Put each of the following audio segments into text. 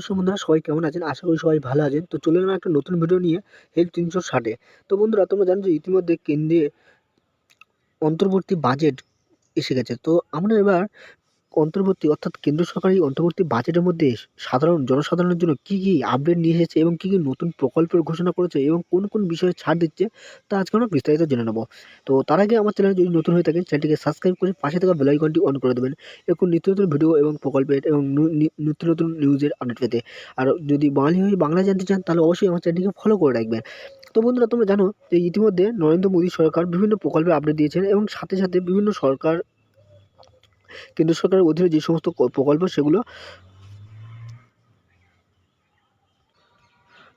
নমস্কার বন্ধুরা, সবাই কেমন আছেন? আশা করি সবাই ভালো আছেন। তো চলে এলাম একটা নতুন ভিডিও নিয়ে হেলথ তিনশো ষাটে তো বন্ধুরা, তোমরা জানো যে ইতিমধ্যে কেন্দ্রে অন্তর্বর্তী বাজেট এসে গেছে। তো আমরা এবার অন্তর্বর্তী অর্থাৎ কেন্দ্র সরকারি অন্তর্বর্তী বাজেটের মধ্যে সাধারণ জনসাধারণের জন্য কী কী আপডেট নিয়ে এসেছে এবং কী কী নতুন প্রকল্পের ঘোষণা করেছে এবং কোন কোন বিষয়ে ছাড় দিচ্ছে, তা আজকে আমরা বিস্তারিত জেনে নেব। তো তার আগে আমার চ্যানেল যদি নতুন হয়ে থাকেন চ্যানেলটিকে সাবস্ক্রাইব করে পাশে থাকা বেল আইকনটি অন করে দেবেন। এরকম নিত্য নতুন ভিডিও এবং প্রকল্পের এবং নিত্য নতুন নিউজের আপডেট পেতে। আর যদি বাঙালি হয়ে বাংলা জানতে চান, তাহলে অবশ্যই আমার চ্যানেলটিকে ফলো করে রাখবেন। তো বন্ধুরা, তোমরা জানো যে ইতিমধ্যে নরেন্দ্র মোদী সরকার বিভিন্ন প্রকল্পের আপডেট দিয়েছেন এবং সাথে সাথে বিভিন্ন সরকার কেন্দ্র সরকারের অধীনে যে সমস্ত প্রকল্প, সেগুলো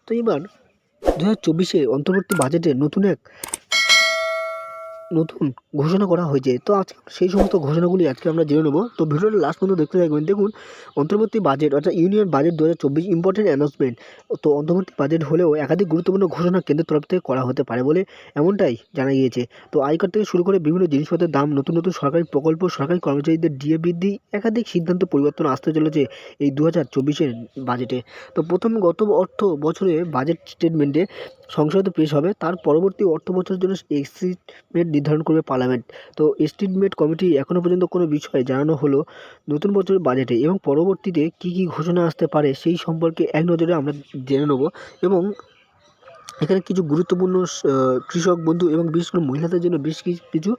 তো এবার দু হাজার চব্বিশে অন্তর্বর্তী বাজেটে নতুন এক নতুন ঘোষণা করা হয়েছে। তো আজকে সেই সমস্ত ঘোষণাগুলি আজকে আমরা জেনে নেব। তো ভিডিওটা লাস্ট পর্যন্ত দেখতে থাকবেন। দেখুন, অন্তর্বর্তী বাজেট অর্থাৎ ইউনিয়ন বাজেট দু হাজার চব্বিশ অ্যানাউন্সমেন্ট তো অন্তর্বর্তী বাজেট হলেও একাধিক গুরুত্বপূর্ণ ঘোষণা কেন্দ্রের তরফ থেকে করা হতে পারে বলে এমনটাই জানা গিয়েছে। তো আয়কর থেকে শুরু করে বিভিন্ন জিনিসপত্রের দাম, নতুন নতুন সরকারি প্রকল্প, সরকারি কর্মচারীদের ডিএ বৃদ্ধি, একাধিক সিদ্ধান্ত পরিবর্তন আসতে চলেছে এই দু হাজার চব্বিশের বাজেটে তো প্রথম গত অর্থ বছরে বাজেট স্টেটমেন্টে সংসদে পেশ হবে। তার পরবর্তী অর্থ বছরের জন্য এস্টিমেট নির্ধারণ করবে পার্লামেন্ট। তো এস্টিমেট কমিটি এখনও পর্যন্ত কোনো বিষয়ে জানানো হলো নতুন বছরের বাজেটে এবং পরবর্তীতে কী কী ঘোষণা আসতে পারে সেই সম্পর্কে এক নজরে আমরা জেনে নেব এবং এখানে কিছু গুরুত্বপূর্ণ কৃষক বন্ধু এবং বিশেষ করে মহিলাদের জন্য বেশ কিছু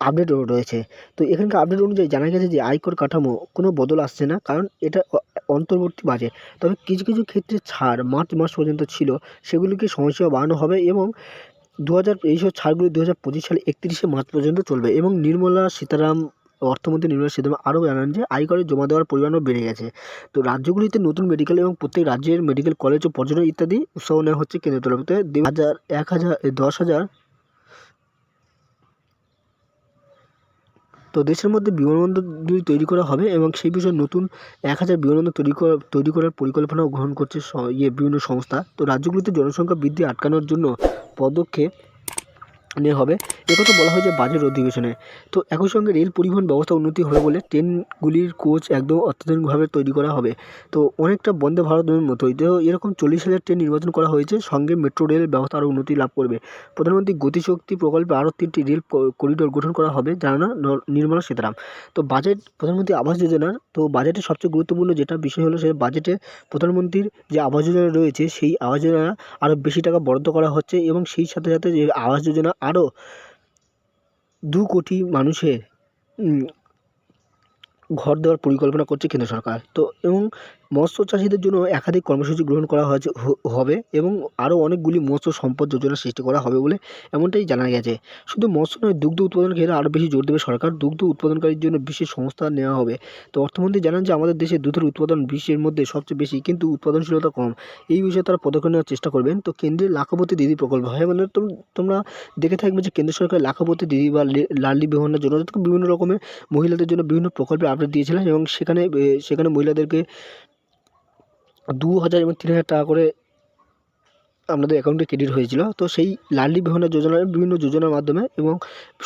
আপডেট রয়েছে। তো এখানকার আপডেট অনুযায়ী জানা গেছে যে আয়কর কাঠামো কোনো বদল আসছে না কারণ এটা অন্তর্বর্তী বাজেট তবে কিছু কিছু ক্ষেত্রে ছাড় মার্চ মাস পর্যন্ত ছিল, সেগুলিকে সময়সীমা বাড়ানো হবে এবং দু হাজার এইসব ছাড়গুলি দু হাজার পঁচিশ সালে একত্রিশে মার্চ পর্যন্ত চলবে এবং নির্মলা সীতারাম, অর্থমন্ত্রী নির্মলা সীতারাম আরও জানান যে আয়করে জমা দেওয়ার পরিমাণও বেড়ে গেছে। তো রাজ্যগুলিতে নতুন মেডিকেল এবং প্রত্যেক রাজ্যের মেডিকেল কলেজ ও পর্যটন ইত্যাদি উৎসাহ নেওয়া হচ্ছে কেন্দ্রের তরফ থেকে হাজার এক হাজার, দশ হাজার তো দেশের মধ্যে বিমানবন্দর বিমানবন্দরগুলি তৈরি করা হবে এবং সেই বিষয়ে নতুন এক হাজার বিমানবন্দর তৈরি করা, তৈরি করার পরিকল্পনাও গ্রহণ করছে ইয়ে বিভিন্ন সংস্থা, তো রাজ্যগুলিতে জনসংখ্যা বৃদ্ধি আটকানোর জন্য পদক্ষেপ নেওয়া হবে। একথা বলা হয়েছে বাজেট অধিবেশনে। তো একই সঙ্গে রেল পরিবহন ব্যবস্থা উন্নতি হবে বলে ট্রেনগুলির কোচ একদম অত্যাধুনিকভাবে তৈরি করা হবে। তো অনেকটা বন্দে ভারতের মতোই। তো এরকম চল্লিশ হাজার ট্রেন নির্বাচন করা হয়েছে, সঙ্গে মেট্রো রেল ব্যবস্থা আরও উন্নতি লাভ করবে। প্রধানমন্ত্রী গতিশক্তি প্রকল্পে আরও তিনটি রেল করিডোর গঠন করা হবে জানা নির্মলা সীতারাম। তো বাজেট, প্রধানমন্ত্রী আবাস যোজনার তো বাজেটের সবচেয়ে গুরুত্বপূর্ণ যেটা বিষয় হলো সে বাজেটে প্রধানমন্ত্রীর যে আবাস যোজনা রয়েছে, সেই আবাস যোজনা আরও বেশি টাকা বরাদ্দ করা হচ্ছে এবং সেই সাথে সাথে যে আবাস যোজনা আরও দু কোটি মানুষের ঘর দেওয়ার পরিকল্পনা করছে কেন্দ্র সরকার। তো এবং মৎস্য চাষিদের জন্য একাধিক কর্মসূচি গ্রহণ করা হয়েছে হবে এবং আরও অনেকগুলি মৎস্য সম্পদ যোজনা সৃষ্টি করা হবে বলে এমনটাই জানা গেছে। শুধু মৎস্য নয়, দুগ্ধ উৎপাদন ক্ষেত্রে আরও বেশি জোর দেবে সরকার। দুগ্ধ উৎপাদনকারীর জন্য বিশেষ সংস্থা নেওয়া হবে। তো অর্থমন্ত্রী জানান যে, আমাদের দেশে দুধের উৎপাদন বিশ্বের মধ্যে সবচেয়ে বেশি, কিন্তু উৎপাদনশীলতা কম। এই বিষয়ে তারা পদক্ষেপ নেওয়ার চেষ্টা করবেন। তো কেন্দ্রের লাখপতি দিদি প্রকল্প হয় মানে তোম- তোমরা দেখে থাকবে যে, কেন্দ্র সরকার লাখপতি দিদি বা লে- লাডলি বেহনের জন্য বিভিন্ন রকমের মহিলাদের জন্য বিভিন্ন প্রকল্পে আপডেট দিয়েছিলেন এবং সেখানে সেখানে মহিলাদেরকে দু হাজার এবং তিন হাজার টাকা করে আপনাদের অ্যাকাউন্টে ক্রেডিট হয়েছিল। তো সেই লাডলি বেহনা যোজনার বিভিন্ন যোজনার মাধ্যমে এবং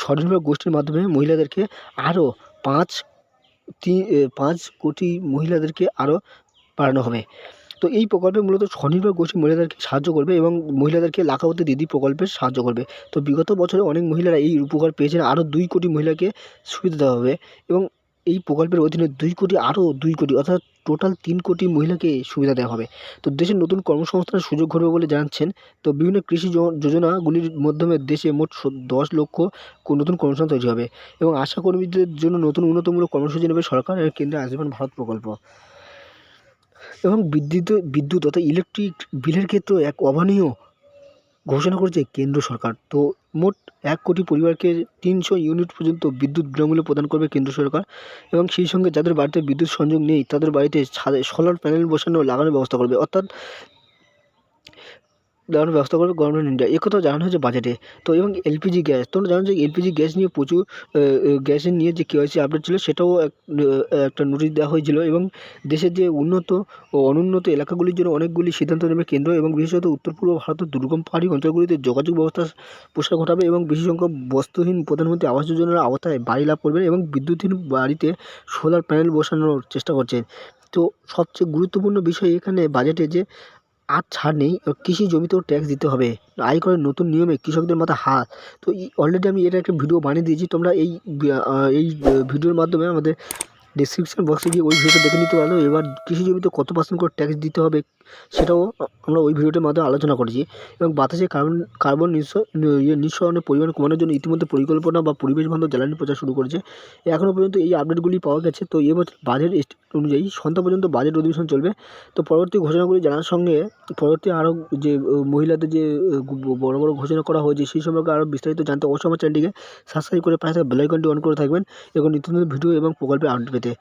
স্বনির্ভর গোষ্ঠীর মাধ্যমে মহিলাদেরকে আরও পাঁচ তিন পাঁচ কোটি মহিলাদেরকে আরও বাড়ানো হবে। তো এই প্রকল্পে মূলত স্বনির্ভর গোষ্ঠী মহিলাদেরকে সাহায্য করবে এবং মহিলাদেরকে লাখাপতি দিদি প্রকল্পে সাহায্য করবে। তো বিগত বছরে অনেক মহিলারা এই উপকার পেয়েছেন। আরও দুই কোটি মহিলাকে সুবিধা দেওয়া হবে এবং এই প্রকল্পের অধীনে দুই কোটি, আরও দুই কোটি, অর্থাৎ টোটাল তিন কোটি মহিলাকে সুবিধা দেওয়া হবে। তো দেশে নতুন কর্মসংস্থানের সুযোগ ঘটবে বলে জানাচ্ছেন। তো বিভিন্ন কৃষি যোজনাগুলির মাধ্যমে দেশে মোট দশ লক্ষ নতুন কর্মসংস্থান তৈরি হবে এবং আশা কর্মীদের জন্য নতুন উন্নতমূলক কর্মসূচি নেবে সরকার এর কেন্দ্রে আয়ুষ্মান ভারত প্রকল্প। এবং বিদ্যুৎ বিদ্যুৎ অর্থাৎ ইলেকট্রিক বিলের ক্ষেত্রেও এক অভাবনীয় ঘোষণা করেছে কেন্দ্র সরকার। তো মোট এক কোটি পরিবারকে তিনশো ইউনিট পর্যন্ত বিদ্যুৎ বিনামূল্যে প্রদান করবে কেন্দ্র সরকার এবং সেই সঙ্গে যাদের বাড়িতে বিদ্যুৎ সংযোগ নেই, তাদের বাড়িতে ছাদে সোলার প্যানেল বসানো লাগানোর ব্যবস্থা করবে। অর্থাৎ লাগানোর ব্যবস্থা করবে গভর্নমেন্ট ইন্ডিয়া একথাও জানানো হয়েছে বাজেটে তো এবং এলপিজি গ্যাস তোমরা জানো যে এলপিজি গ্যাস নিয়ে প্রচুর গ্যাসের নিয়ে যে কেওয়াইসি আপডেট ছিল, সেটাও একটা নোটিশ দেওয়া হয়েছিল এবং দেশের যে উন্নত ও অনুন্নত এলাকাগুলির জন্য অনেকগুলি সিদ্ধান্ত নেবে কেন্দ্র এবং বিশেষত উত্তর পূর্ব ভারতের দুর্গম পাহাড়ি অঞ্চলগুলিতে যোগাযোগ ব্যবস্থা প্রসার ঘটাবে এবং বেশি সংখ্যক বস্তুহীন প্রধানমন্ত্রী আবাস যোজনার আওতায় বাড়ি লাভ করবে এবং বিদ্যুৎহীন বাড়িতে সোলার প্যানেল বসানোর চেষ্টা করছে তো সবচেয়ে গুরুত্বপূর্ণ বিষয় এখানে বাজেটে যে আর ছাড় নেই কৃষি জমিতেও ট্যাক্স দিতে হবে। আয়করের নতুন নিয়মে কৃষকদের মাথা হাত। তো এই অলরেডি আমি এর একটা ভিডিও বানিয়ে দিয়েছি, তোমরা এই এই ভিডিওর মাধ্যমে আমাদের ডেসক্রিপশন বক্সে গিয়ে ওই ভিডিওটা দেখে নিতে পারো। এবার কৃষি জমিতে কত পার্সেন্ট করে ট্যাক্স দিতে হবে সেটাও আমরা ওই ভিডিওটার মাধ্যমে আলোচনা করেছি এবং বাতাসে কার্বন কার্বন ইয়ে নিঃসরণের পরিমাণ কমানোর জন্য ইতিমধ্যে পরিকল্পনা বা পরিবেশ বান্ধব জ্বালানি প্রচার শুরু করেছে। এখনও পর্যন্ত এই আপডেটগুলি পাওয়া গেছে। তো এবছর বাজেট অনুযায়ী সন্ধ্যা পর্যন্ত বাজেট অধিবেশন চলবে। তো পরবর্তী ঘোষণাগুলি জানার সঙ্গে পরবর্তী আরও যে মহিলাদের যে বড় বড় ঘোষণা করা হয়েছে সেই সম্পর্কে আরও বিস্তারিত জানতে অবশ্যই আমার চ্যানেলটিকে সাবস্ক্রাইব করে পাশে বেলাইকনটি অন করে থাকবেন। এবং নিত্য ভিডিও এবং প্রকল্পের আপডেট পেতে।